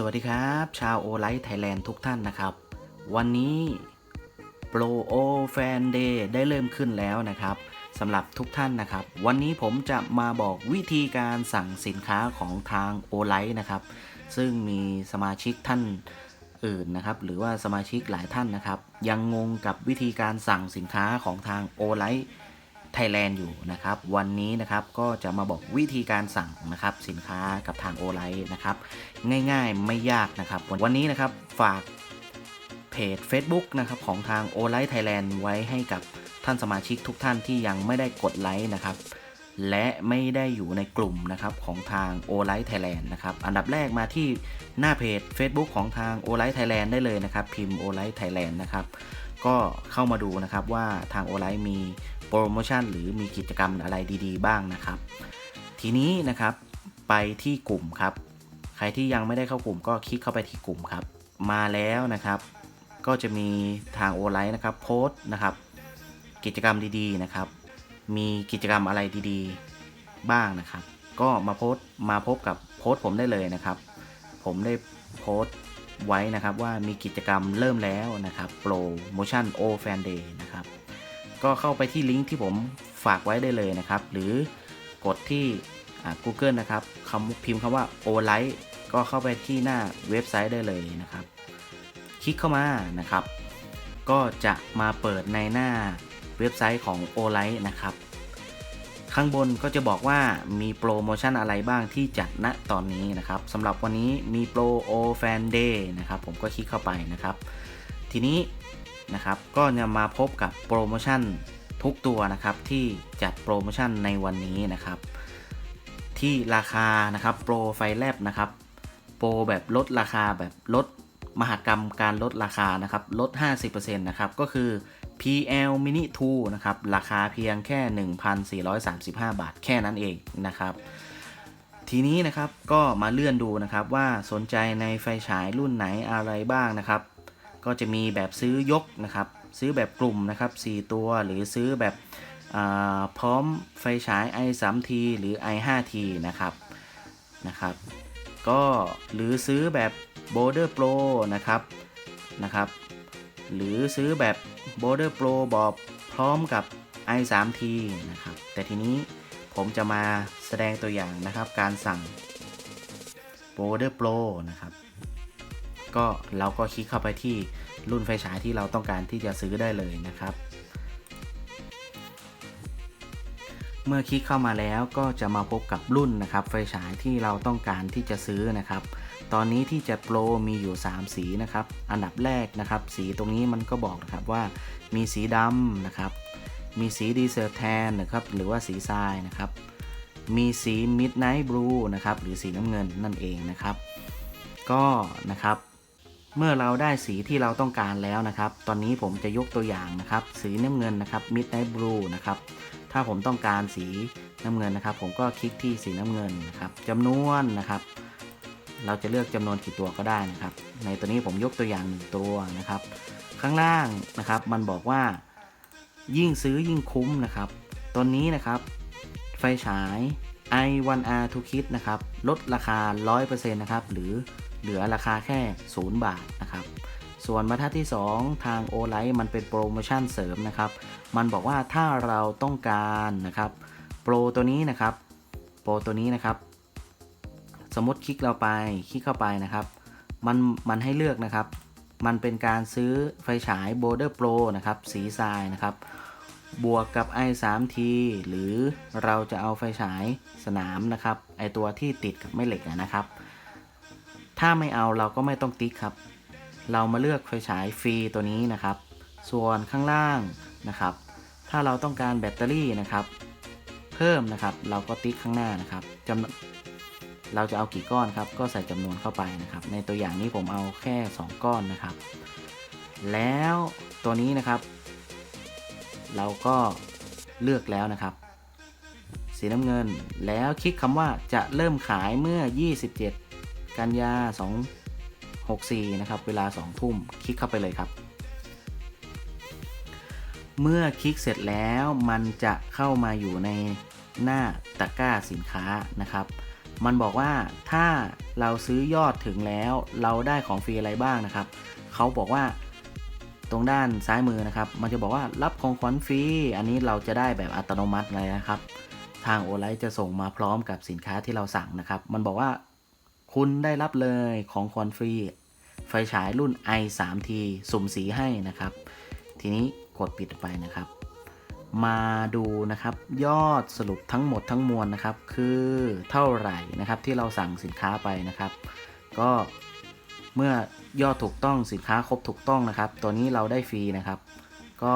สวัสดีครับ ชาวโอไลท์ไทยแลนด์ทุกท่านนะครับ วันนี้โปรโอแฟนเดย์ได้เริ่มขึ้นแล้วนะครับสำหรับทุกท่านนะครับ วันนี้ผมจะมาบอกวิธีการสั่งสินค้าของทางโอไลท์นะครับ ซึ่งมีสมาชิกท่านอื่นนะครับ หรือว่าสมาชิกหลายท่านนะครับ ยังงงกับวิธีการสั่งสินค้าของทางโอไลท์ ไทยแลนด์อยู่นะครับ วันนี้นะครับก็จะมาบอกวิธีการสั่งนะครับสินค้ากับทางโอไลท์นะครับ ง่ายๆไม่ยากนะครับ วันนี้นะครับฝากเพจ Facebook นะครับของทางโอไลท์ไทยแลนด์ไว้ให้กับท่านสมาชิกทุกท่านที่ยังไม่ได้กดไลค์นะครับและไม่ได้อยู่ในกลุ่มนะครับของทางโอไลท์ไทยแลนด์นะครับอันดับแรกมาที่หน้าเพจ Facebook ของทางโอไลท์ไทยแลนด์ได้เลยนะครับพิมพ์โอไลท์ไทยแลนด์นะครับ ก็เข้ามาดูนะครับว่าทางโอไลท์มีโปรโมชั่นหรือมีกิจกรรมอะไรดีๆ บ้างนะครับ ทีนี้นะครับไปที่กลุ่มครับ ใครที่ยังไม่ได้เข้ากลุ่มก็คลิกเข้าไปที่กลุ่มครับ มาแล้วนะครับ ก็จะมีทางโอไลท์นะครับโพสต์นะครับ กิจกรรมดีๆนะครับ มีกิจกรรมอะไรดีๆบ้างนะครับ ก็มาโพสต์มาพบกับโพสต์ผมได้เลยนะครับ ผมได้โพสต์ ไว้นะครับว่ามีกิจกรรมเริ่มแล้วนะครับโปรโมชั่นโอแฟนเดย์นะครับก็เข้าไปที่ลิงก์ที่ผมฝากไว้ได้เลยนะครับ หรือกดที่อ่า Google นะครับคำพิมพ์คำว่า o l i g h t ก็เข้าไปที่หน้าเว็บไซต์ได้เลยนะครับ คลิกเข้ามานะครับ ก็จะมาเปิดในหน้าเว็บไซต์ของ o l i g h t นะครับ ข้างบนก็จะบอกว่ามีโปรโมชั่นอะไรบ้างที่จัดณตอนนี้นะครับสำหรับวันนี้มีโปรโอแฟนเดย์นะครับผมก็คลิกเข้าไปนะครับ ทีนี้นะครับก็จะมาพบกับโปรโมชั่นทุกตัวนะครับที่จัดโปรโมชั่นในวันนี้นะครับ ที่ราคานะครับโปรไฟแลบนะครับโปรแบบลดราคาแบบลดมหกรรมการลดราคานะครับลด 50%นะครับก็คือ PL Mini 2 นะครับ ราคาเพียงแค่ 1,435 บาทแค่นั้นเองนะครับ ทีนี้นะครับก็มาเลื่อนดูนะครับว่าสนใจในไฟฉายรุ่นไหนอะไรบ้างนะครับ ก็จะมีแบบซื้อยกนะครับ ซื้อแบบกลุ่มนะครับ 4 ตัวหรือซื้อแบบพร้อมไฟฉาย i 3 t หรือ i 5 t นะครับนะครับ ก็หรือซื้อแบบ Border Pro นะครับนะครับ หรือซื้อแบบ Border Pro บอบพร้อมกับ i 3 t นะครับ แต่ทีนี้ผมจะมาแสดงตัวอย่างนะครับ การสั่ง Border Pro นะครับ ก็เราก็คลิกเข้าไปที่รุ่นไฟฉายที่เราต้องการที่จะซื้อได้เลยนะครับ เมื่อคลิกเข้ามาแล้วก็จะมาพบกับรุ่นนะครับ ไฟฉายที่เราต้องการที่จะซื้อนะครับ ตอนนี้ที่จะโปรมีอยู่ 3 สีนะครับ อันดับแรกนะครับ สีตรงนี้มันก็บอกนะครับว่ามีสีดำนะครับ มีสีดีเซลแทนนะครับ หรือว่าสีทรายนะครับ มีสี Midnight Blue นะครับ หรือสีน้ำเงินนั่นเองนะครับ ก็นะครับเมื่อเราได้สีที่เราต้องการแล้วนะครับ ตอนนี้ผมจะยกตัวอย่างนะครับ สีน้ำเงินนะครับ Midnight Blue นะครับ ถ้าผมต้องการสีน้ำเงินนะครับ ผมก็คลิกที่สีน้ำเงินนะครับจำนวนนะครับ เราจะเลือกจำนวนกี่ตัวก็ได้นะครับ ในตัวนี้ผมยกตัวอย่างหนึ่งตัวนะครับ ข้างล่างนะครับ มันบอกว่า ยิ่งซื้อยิ่งคุ้มนะครับตัวนี้นะครับ ไฟฉาย i1r to kit นะครับ ลดราคา 100%นะครับ หรือเหลือราคาแค่ 0 บาทนะครับ ส่วนบรรทัดที่ 2 ทาง o l i g h t มันเป็นโปรโมชั่นเสริมนะครับ มันบอกว่าถ้าเราต้องการนะครับโปรตัวนี้นะครับโปรตัวนี้นะครับ สมมติคลิกเราไปคลิกเข้าไปนะครับ มันมันให้เลือกนะครับ มันเป็นการซื้อไฟฉาย Border Pro นะครับ สีทรายนะครับ บวกกับ i 3 t หรือเราจะเอาไฟฉายสนามนะครับไอตัวที่ติดกับแม่เหล็กนะครับ ถ้าไม่เอาเราก็ไม่ต้องติ๊กครับ เรามาเลือกไฟฉายฟรีตัวนี้นะครับ ส่วนข้างล่างนะครับ ถ้าเราต้องการแบตเตอรี่นะครับ เพิ่มนะครับ เราก็ติ๊กข้างหน้านะครับจำเราจะเอากี่ก้อนครับ ก็ใส่จำนวนเข้าไปนะครับ ในตัวอย่างนี้ผมเอาแค่ 2 ก้อนนะครับ แล้วตัวนี้นะครับ เราก็เลือกแล้วนะครับ สีน้ำเงินแล้วคลิกคำว่าจะเริ่มขายเมื่อ 27 กันยา 64 นะครับ เวลา 2 ทุ่ม คลิกเข้าไปเลยครับ เมื่อคลิกเสร็จแล้วมันจะเข้ามาอยู่ในหน้าตะกร้าสินค้านะครับ มันบอกว่าถ้าเราซื้อยอดถึงแล้วเราได้ของฟรีอะไรบ้างนะครับ เขาบอกว่าตรงด้านซ้ายมือนะครับ มันจะบอกว่ารับของขวัญฟรี อันนี้เราจะได้แบบอัตโนมัติเลยนะครับ ทางโอไลท์จะส่งมาพร้อมกับสินค้าที่เราสั่งนะครับ มันบอกว่า คุณได้รับเลยของขวัญฟรี ไฟฉายรุ่น i 3 t สุ่มสีให้นะครับ ทีนี้กดปิดไปนะครับ มาดูนะครับยอดสรุปทั้งหมดทั้งมวลนะครับ คือเท่าไหร่นะครับที่เราสั่งสินค้าไปนะครับ ก็เมื่อยอดถูกต้องสินค้าครบถูกต้องนะครับ ตัวนี้เราได้ฟรีนะครับ ก็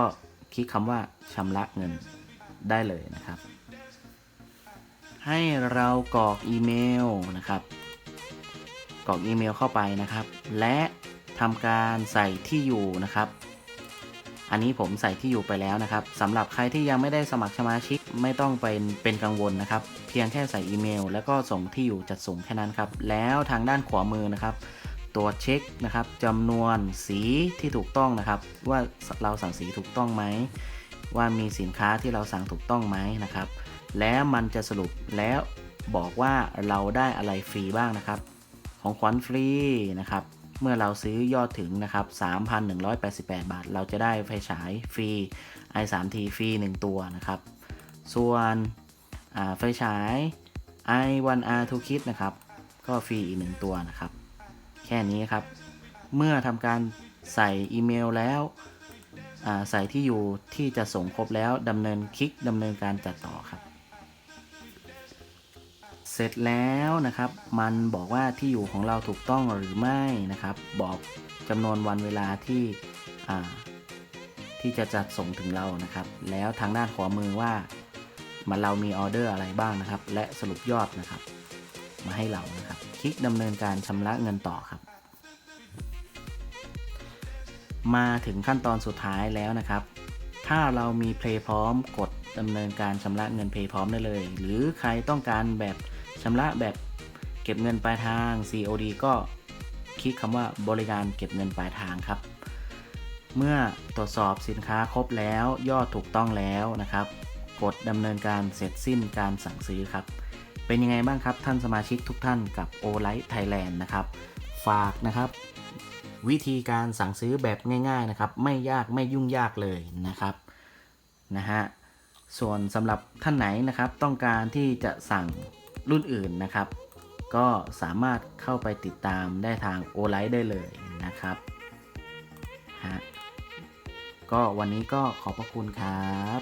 คลิกคำว่าชำระเงินได้เลยนะครับ ให้เรากรอกอีเมลนะครับ กรอกอีเมลเข้าไปนะครับ และทำการใส่ที่อยู่นะครับ อันนี้ผมใส่ที่อยู่ไปแล้วนะครับสำหรับใครที่ยังไม่ได้สมัครสมาชิกไม่ต้องเป็นเป็นกังวลนะครับ เพียงแค่ใส่อีเมล แล้วก็ส่งที่อยู่จัดส่งแค่นั้นครับ แล้วทางด้านขวามือนะครับตัวจเช็คนะครับจำนวนสีที่ถูกต้องนะครับ ว่าเราสั่งสีถูกต้องไหม ว่ามีสินค้าที่เราสั่งถูกต้องไหมนะครับ แล้วมันจะสรุปแล้วบอกว่าเราได้อะไรฟรีบ้างนะครับ ของขวัญฟรีนะครับ เมื่อเราซื้อยอดถึงนะครับ 3,188 บาท เราจะได้ไฟฉายฟรี i3t ฟรี 1 ตัวนะครับ ส่วนอ่าไฟฉาย i1r 2 kit นะครับ ก็ฟรีอีก 1 ตัวนะครับ แค่นี้ครับ เมื่อทำการใส่อีเมลแล้วใส่ที่อยู่ที่จะส่งครบแล้วดำเนินคลิกดำเนินการจัดต่อครับ ร็จแล้วนะครับ มันบอกว่าที่อยู่ของเราถูกต้องหรือไม่นะครับ บอกจำนวนวันเวลาที่ที่จะจัดส่งถึงเรานะครับ แล้วทางด้านขวามือว่ามันเรามีออเดอร์อะไรบ้างนะครับ และสรุปยอดนะครับ มาให้เรานะครับ คลิกดำเนินการชำระเงินต่อครับ มาถึงขั้นตอนสุดท้ายแล้วนะครับ ถ้าเรามีเพลย์พร้อมกดดำเนินการชำระเงินเพย์พร้อมได้เลย หรือใครต้องการแบบ ชำระแบบเก็บเงินปลายทาง COD ก็คลิกคำว่าบริการเก็บเงินปลายทางครับ เมื่อตรวจสอบสินค้าครบแล้วยอดถูกต้องแล้วนะครับ กดดำเนินการเสร็จสิ้นการสั่งซื้อครับ เป็นยังไงบ้างครับท่านสมาชิกทุกท่านกับ o l i g h t Thailand นะครับ ฝากนะครับ วิธีการสั่งซื้อแบบง่ายๆนะครับ ไม่ยากไม่ยุ่งยากเลยนะครับนะฮะส่วนสำหรับท่านไหนนะครับ ต้องการที่จะสั่ง รุ่นอื่นนะครับ ก็สามารถเข้าไปติดตามได้ทาง o l i g h t ได้เลยนะครับฮะก็วันนี้ก็ขอบพระคุณครับ